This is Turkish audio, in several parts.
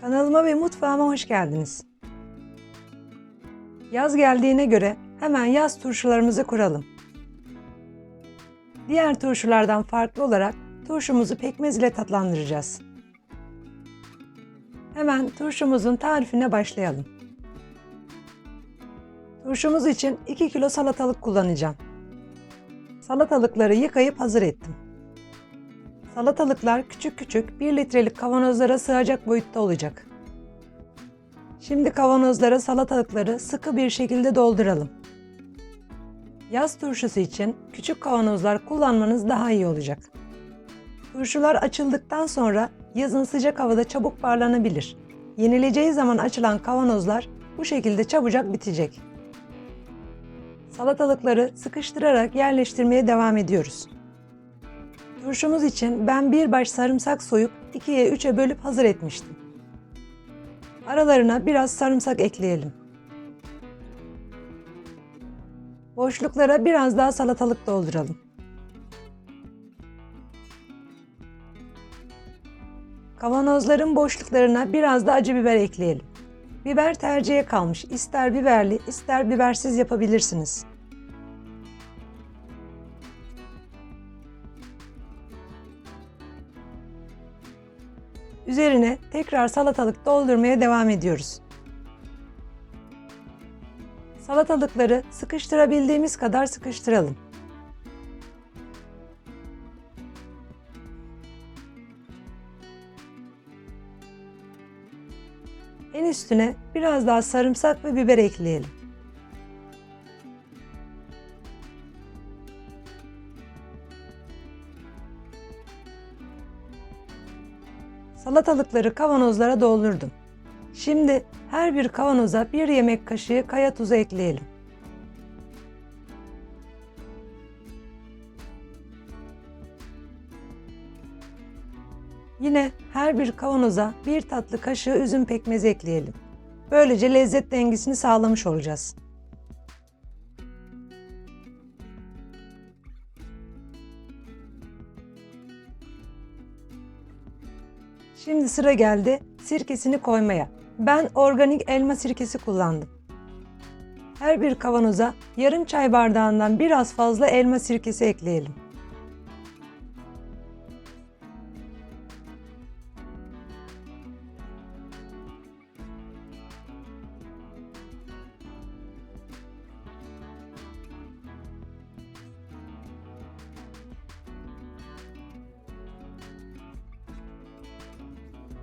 Kanalıma ve mutfağıma hoş geldiniz. Yaz geldiğine göre hemen yaz turşularımızı kuralım. Diğer turşulardan farklı olarak turşumuzu pekmez ile tatlandıracağız. Hemen turşumuzun tarifine başlayalım. Turşumuz için 2 kilo salatalık kullanacağım. Salatalıkları yıkayıp hazır ettim. Salatalıklar küçük küçük 1 litrelik kavanozlara sığacak boyutta olacak. Şimdi kavanozlara salatalıkları sıkı bir şekilde dolduralım. Yaz turşusu için küçük kavanozlar kullanmanız daha iyi olacak. Turşular açıldıktan sonra yazın sıcak havada çabuk parlanabilir. Yenileceği zaman açılan kavanozlar bu şekilde çabucak bitecek. Salatalıkları sıkıştırarak yerleştirmeye devam ediyoruz. Turşumuz için ben bir baş sarımsak soyup 2'ye 3'e bölüp hazır etmiştim. Aralarına biraz sarımsak ekleyelim. Boşluklara biraz daha salatalık dolduralım. Kavanozların boşluklarına biraz da acı biber ekleyelim. Biber tercihe kalmış. İster biberli, ister bibersiz yapabilirsiniz. Üzerine tekrar salatalık doldurmaya devam ediyoruz. Salatalıkları sıkıştırabildiğimiz kadar sıkıştıralım. En üstüne biraz daha sarımsak ve biber ekleyelim. Salatalıkları kavanozlara doldurdum. Şimdi her bir kavanoza bir yemek kaşığı kaya tuzu ekleyelim. Yine her bir kavanoza bir tatlı kaşığı üzüm pekmezi ekleyelim. Böylece lezzet dengesini sağlamış olacağız. Şimdi sıra geldi sirkesini koymaya. Ben organik elma sirkesi kullandım. Her bir kavanoza yarım çay bardağından biraz fazla elma sirkesi ekleyelim.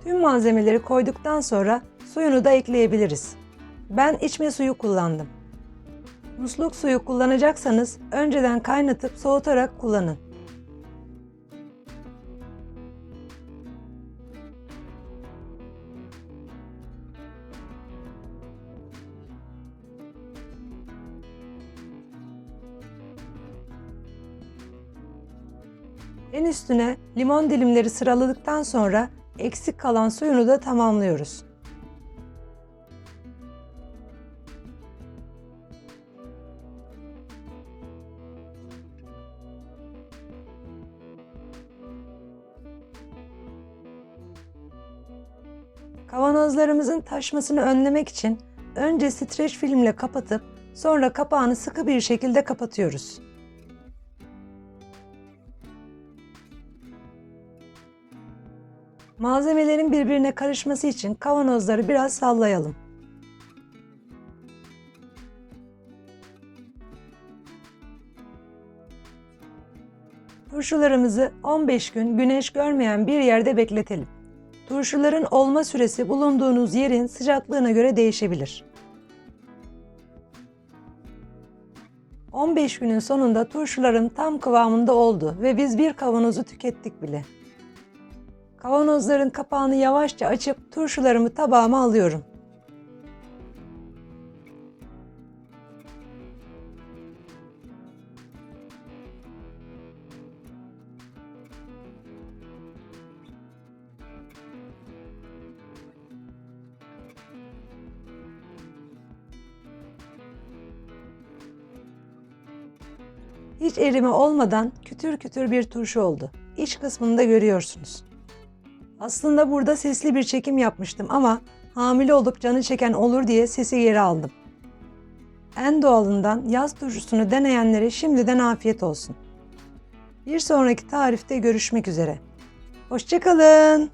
Tüm malzemeleri koyduktan sonra suyunu da ekleyebiliriz. Ben içme suyu kullandım. Musluk suyu kullanacaksanız önceden kaynatıp soğutarak kullanın. En üstüne limon dilimleri sıraladıktan sonra eksik kalan suyunu da tamamlıyoruz. Kavanozlarımızın taşmasını önlemek için önce streç filmle kapatıp sonra kapağını sıkı bir şekilde kapatıyoruz. Malzemelerin birbirine karışması için kavanozları biraz sallayalım. Turşularımızı 15 gün güneş görmeyen bir yerde bekletelim. Turşuların olma süresi bulunduğunuz yerin sıcaklığına göre değişebilir. 15 günün sonunda turşularım tam kıvamında oldu ve biz bir kavanozu tükettik bile. Kavanozların kapağını yavaşça açıp turşularımı tabağıma alıyorum. Hiç erime olmadan kütür kütür bir turşu oldu. İç kısmını da görüyorsunuz. Aslında burada sesli bir çekim yapmıştım ama hamile olup canı çeken olur diye sesi geri aldım. En doğalından yaz turşusunu deneyenlere şimdiden afiyet olsun. Bir sonraki tarifte görüşmek üzere. Hoşçakalın.